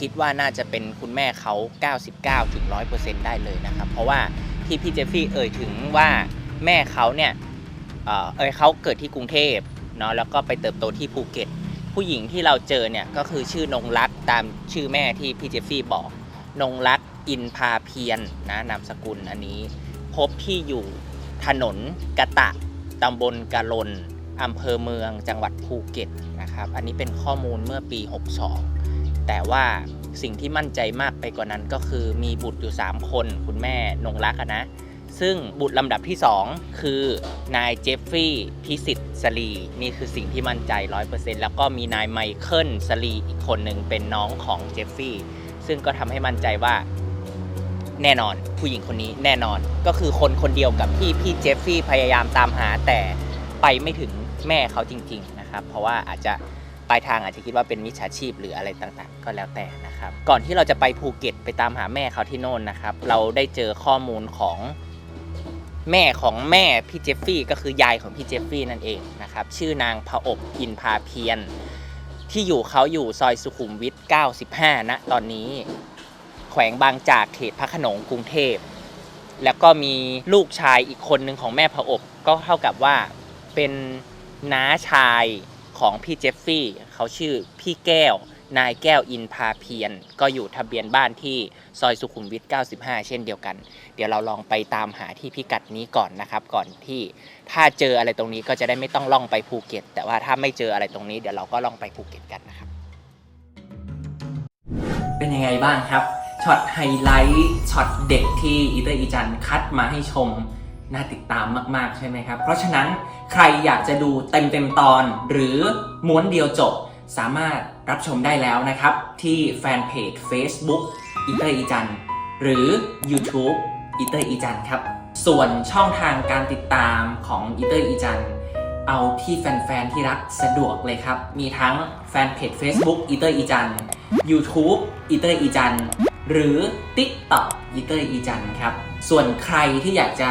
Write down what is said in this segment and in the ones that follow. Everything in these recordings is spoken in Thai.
คิดว่าน่าจะเป็นคุณแม่เขา 99ถึง100%ได้เลยนะครับ เพราะว่าที่พี่เจฟฟี่เอ่ยถึงว่าแม่เขาเนี่ยเอ่อเอยเขาเกิดที่กรุงเทพเนาะแล้วก็ไปเติบโตที่ภูเก็ต ผู้หญิงที่เราเจอเนี่ยก็คือชื่อนงรักตามชื่อแม่ที่พี่เจฟฟี่บอก นงรักอินพาเพียรนะนามสกุลอันนี้ พบที่อยู่ถนนกะตะตำบลกะลนอำเภอเมืองจังหวัดภูเก็ตนะครับ อันนี้เป็นข้อมูลเมื่อปี 62 แต่ว่าสิ่งที่มั่นใจมากไปกว่านั้นก็คือมีบุตรอยู่ 3 คน คุณแม่นงรักนะ ซึ่งบุตรลำดับที่ 2 คือนายเจฟฟรีย์พิสิทธิ์สลี นี่คือสิ่งที่มั่นใจ 100%แล้วก็มีนายไมเคิลสลีอีกคนหนึ่งเป็นน้องของเจฟฟรีย์ซึ่งก็ทำให้มั่นใจว่าแน่นอนผู้หญิงคนนี้แน่นอนก็คือคนคนเดียวกับที่พี่เจฟฟี่พยายามตามหาแต่ไปไม่ถึงแม่เขาจริง ๆ นะครับ เพราะว่าอาจจะ ปลายทางอาจจะคิดว่าเป็นมิจฉาชีพหรืออะไรต่างๆ ก็แล้วแต่นะครับ ก่อนที่เราจะไปภูเก็ตไปตามหาแม่เขาที่โน่นนะครับ เราได้เจอข้อมูลของแม่ของแม่พี่เจฟฟี่ก็คือยายของพี่เจฟฟี่นั่นเองนะครับ ชื่อนางผอบอินพาเพียรที่อยู่เขาอยู่ซอยสุขุมวิท 95ณตอนนี้แขวงบางจากเขตพระโขนงกรุงเทพ แล้วก็มีลูกชายอีกคนหนึ่งของแม่พระอบก็เท่ากับว่าเป็นน้าชาย ของพี่เจฟฟี่เขาชื่อพี่แก้ว นายแก้วอินพาเพียรก็อยู่ทะเบียนบ้านที่ซอยสุขุมวิท 95 เช่นเดียวกัน เดี๋ยวเราลองไปตามหาที่พิกัดนี้ก่อนนะครับ ก่อนที่ถ้าเจออะไรตรงนี้ก็จะได้ไม่ต้องล่องไปภูเก็ต แต่ว่าถ้าไม่เจออะไรตรงนี้เดี๋ยวเราก็ล่องไปภูเก็ตกันนะครับ เป็นยังไงบ้างครับช็อตไฮไลท์ช็อตเด็กที่อีเตอร์อีจันคัดมาให้ชม น่าติดตามมาก ๆ ใช่ไหมครับ เพราะฉะนั้นใครอยากจะดูเต็มเต็มๆตอน หรือม้วนเดียวจบ สามารถรับชมได้แล้วนะครับ ที่แฟนเพจ Facebook อีเตอร์อีจันหรือ YouTube อีเตอร์อีจันครับ ส่วนช่องทางการติดตามของอีเตอร์อีจันเอาที่แฟน ๆ ที่รักสะดวกเลยครับ มีทั้งแฟนเพจ Facebook อีเตอร์อีจัน YouTube อีเตอร์อีจันหรือ TikTok อีเตอร์อีจันครับ ส่วนใครที่อยากจะ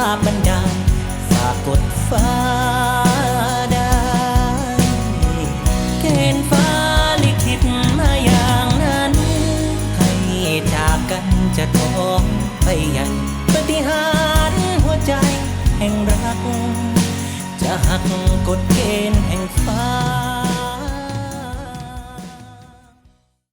าพบันดาลฝากกดฟ้าได้เกณฑ์ฟ้าลิขิตมาอย่างนั้น ให้จากกันจะท้องไปยังปฏิหารหัวใจแห่งรัก จะหักกฎเกณฑ์แห่งฟ้า